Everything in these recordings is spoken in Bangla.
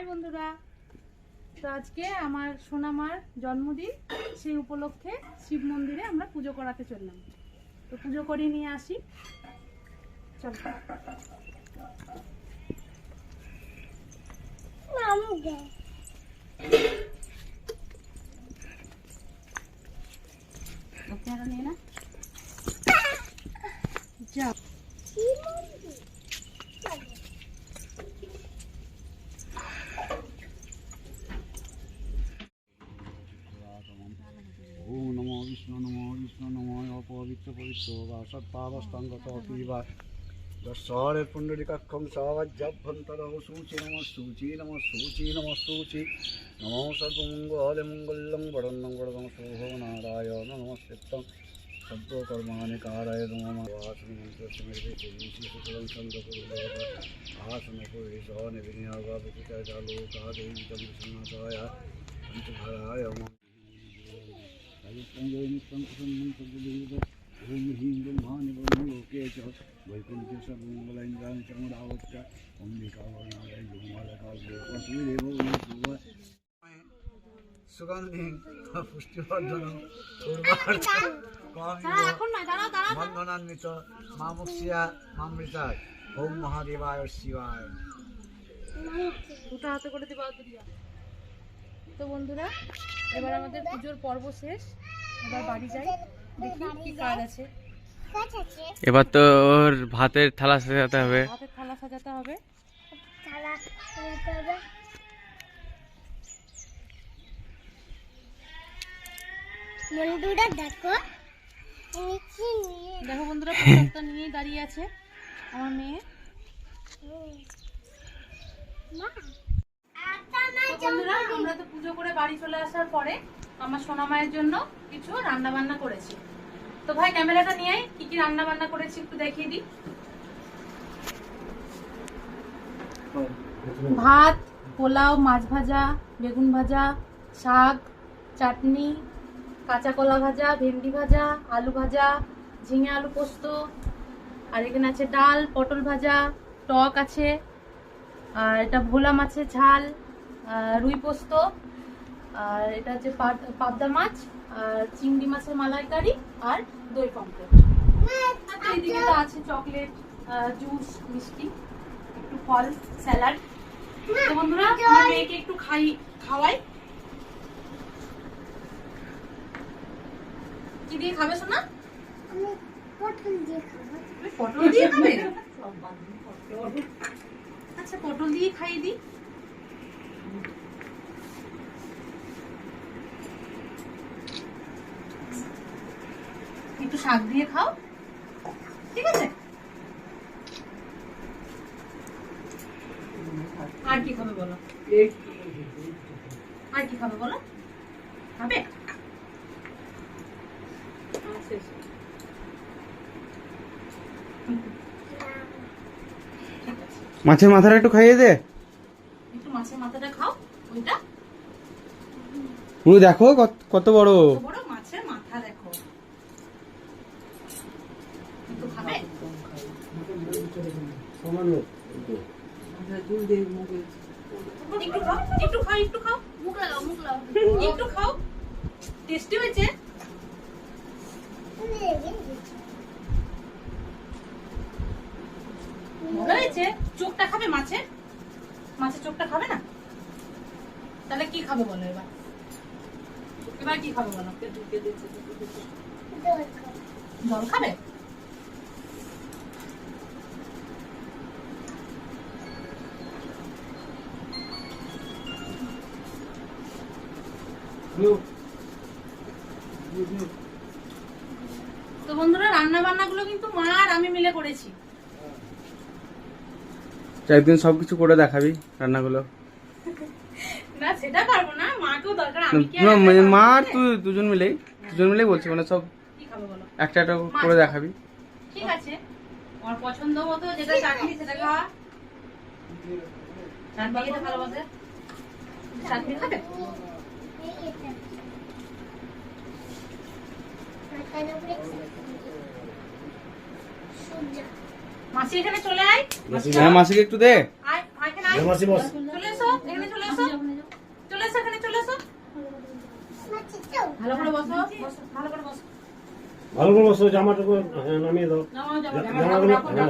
হাই বন্ধুরা। তো আজকে আমার সোনামার জন্মদিন, সেই উপলক্ষে শিব মন্দিরে আমরা পুজো করাতে চললাম। তো পুজো করে নিয়ে আসি। চল। নিয়ে না যা पवित्र होगा सत्तावस्तंगतो पीवा नमो सर्वमङ्गलमङ्गलं वरन्नं वरदं नारायण नमस्कृतं सर्वकर्माणि कारय नमवासनमन्त्रस्मृतिशुक्लं छन्दपुरुषासनपुरेशो বন্ধনান্বিত মামৃতা। ওম মহাদেবায় শিবায়। হাতে করে দিবা তো বন্ধুরা এবার আমাদের পুজোর পর্ব শেষ। এবার বাড়ি যাই। দেখি কি কাজ আছে। এবার তো ওর ভাতের থালা সাজাতে হবে। হাতের থালা সাজাতে হবে। দেখো। নিচে নিয়ে দেখো বন্ধুরা দাঁড়িয়ে আছে আমার মেয়ে। বন্ধুরা আমরা তো পুজো করে বাড়ি চলে আসার পরে আমার সোনা মায়ের জন্য কিছু রান্না বান্না করেছি। তো ভাই, ক্যামেরাটা নিয়ে কি কি রান্না বান্না করেছি একটু দেখিয়ে দিই। ভাত, পোলাও, মাছ ভাজা, বেগুন ভাজা, শাক, চাটনি, কাঁচা কলা ভাজা, ভেন্ডি ভাজা, আলু ভাজা, ঝিঙে আলু পোস্ত, আর এখানে আছে ডাল, পটল ভাজা, টক আছে, আর এটা ভোলা মাছের ঝাল রুই পোস্ত আর এটা হচ্ছে পাবদা মাছ আর চিংড়ি মাছের মালাইকারি আর দই পমফ্রেট। আর এইদিকে তো আছে চকলেট জুস মিষ্টি একটু ফল স্যালাড। তো বন্ধুরা মেয়েকে একটু খাই খাওয়াই। কি দিয়ে খাবে পটল দিয়ে খাব। পটল দিয়ে খাবে? আচ্ছা পটল দিয়ে খাইয়ে দিই। শাক দিয়ে খাও। ঠিক আছে? আর কি খাবে বলো? আর কি খাবে বলো? খাবে? আছে মাছের মাথাটা একটু খাইয়ে দে। একটু মাছের মাথাটা খাও ওইটা। পুরো দেখো কত- বড়। কত বড় মাছের মাথা দেখো একটু খাবে একটু খাও একটু খাও একটু খাও। মুখ লাগাও মুখ লাগাও। একটু খাও। টেস্টি হয়েছে? ভালো হয়েছে চোখটা খাবে মাছের মাছের চোখটা খাবে না? তাহলে কি খাবে বলো এবার? এবার কি খাবে বলো? জল খাবে? তো বন্ধুরা রান্না বান্না গুলো কিন্তু মা আর আমি মিলে করেছি। একদিন সবকিছু করে দেখাবি রান্নাগুলো। না সেটা পারব না মাকেও দরকার আমি কি মানে মা আর তুই দুজন মিলেই দুজন মিলেই বলছি মানে সব কি খাবে বলো? একটা একটা করে দেখাবি। ঠিক আছে। আমার পছন্দ মতো যেটা চাটনি সেটা খাওয়া। চাটনি খেতে ভালোবাসে? চাটনি খাবে? মাসি এখানে চলে আয়। হ্যাঁ মাসিকে একটু দে। আয় আয়। এখানে আয় মাসি বস। চলে এসো এখানে চলে এসো। চলে এসো এখানে চলে এসো। ভালো করে বসো বসো ভালো করে বসো। ভালো করে বসো জামাটুকু হ্যাঁ, নামিয়ে দাও। জামাগুলো হ্যাঁ।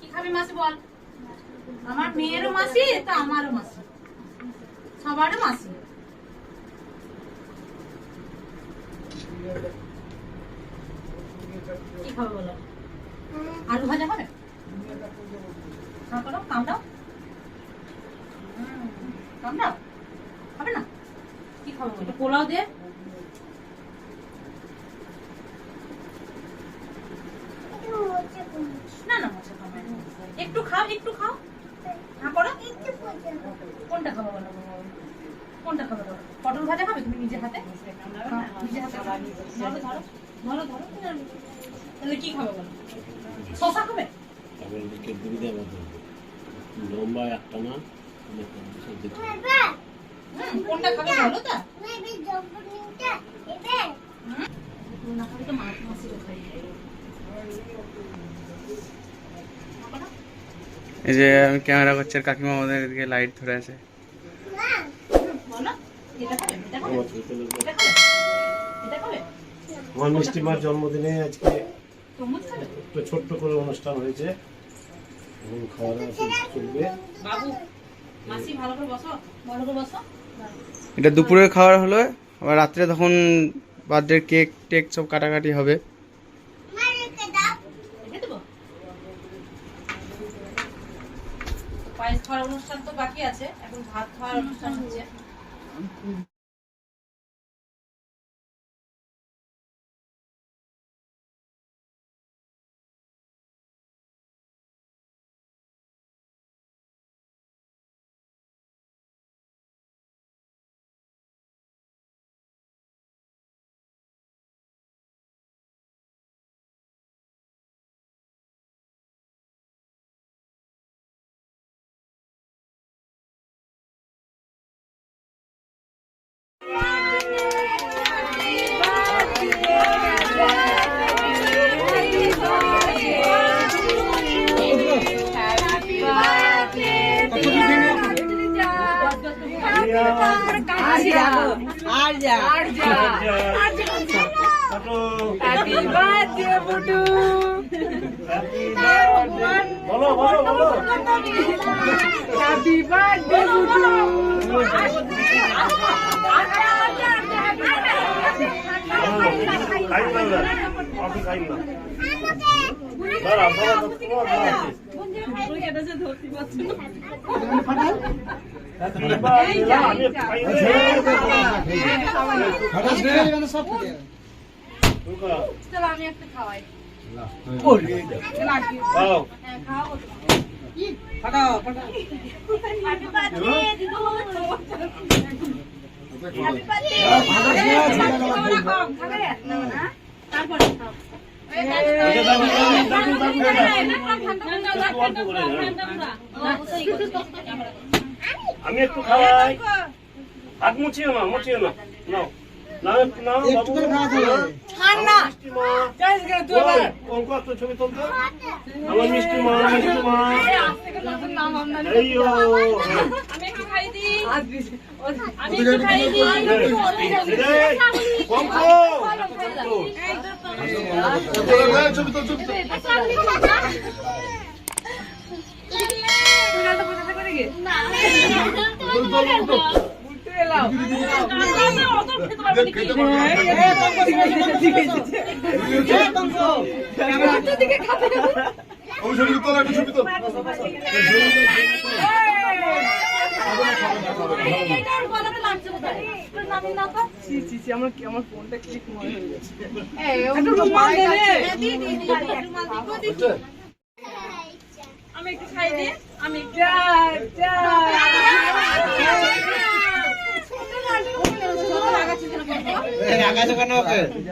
কি খাবি মাসি বল? আমার মেয়েরও মাসি তা আমারও মাসি। সবারও মাসি। কি খাবে বলো? আলু ভাজা হবে? করো কামড়াও কামড়াও হবে না? কি খাবে বলো? পোলাও দে একটু না না মশা খাবে একটু খাও একটু খাও। করো। করুন কোনটা খাব বলো? কোনটা খাবে পটল ভাজা খাবে তুমি নিজে হাতে? হ্যাঁ, নিজে হাতে খাও। ধরো ধরো ধরো ধরো তাহলে কি খাবে বলো? শশা খাবে? আমাদেরকে দুবিধা মতো লম্বা একটা না কোনটা খাবে বলো তা? মেবি জম্বুনিটা এবে না খাবে তো মাছ মাছি খাই এই যে আমি ক্যামেরা করছি আর কাকিমা আমাদের এদিকে লাইট ধরে আছে। বলো এটা এটা আমার মিষ্টি মার জন্মদিনে আজকে একটু ছোট্ট করে অনুষ্ঠান হয়েছে। এখন খাওয়া দাওয়া চলবে। বাবু মাসি ভালো করে বসো। ভালো করে বসো। এটা দুপুরে খাওয়ার হলো আবার রাত্রে তখন বার্থডে কেক টেক সব কাটাকাটি হবে। মা রেখে দাও রেখে দেবো? পায়েস খাওয়ার অনুষ্ঠান তো বাকি আছে এখন ভাত খাওয়ার অনুষ্ঠান হচ্ছে। বলো বলো বলো খাই না না আমি একটা খাওয়াই খাও হ্যাঁ আমি একটু খাওয়াই হাত মুছিও না মুছিও না। নাও। ছবি তুলতে? আমার মিষ্টি মা মিষ্টি মা। এই ও হ্যাঁ। আমি একটু খাই দিই আমি একটু খাই দিই এই, এই, অঙ্ক আমি একটু খাই দিই আমি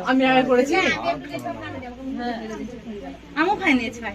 আমি আগে করেছি। আমিও খাই নিয়েছি ভাই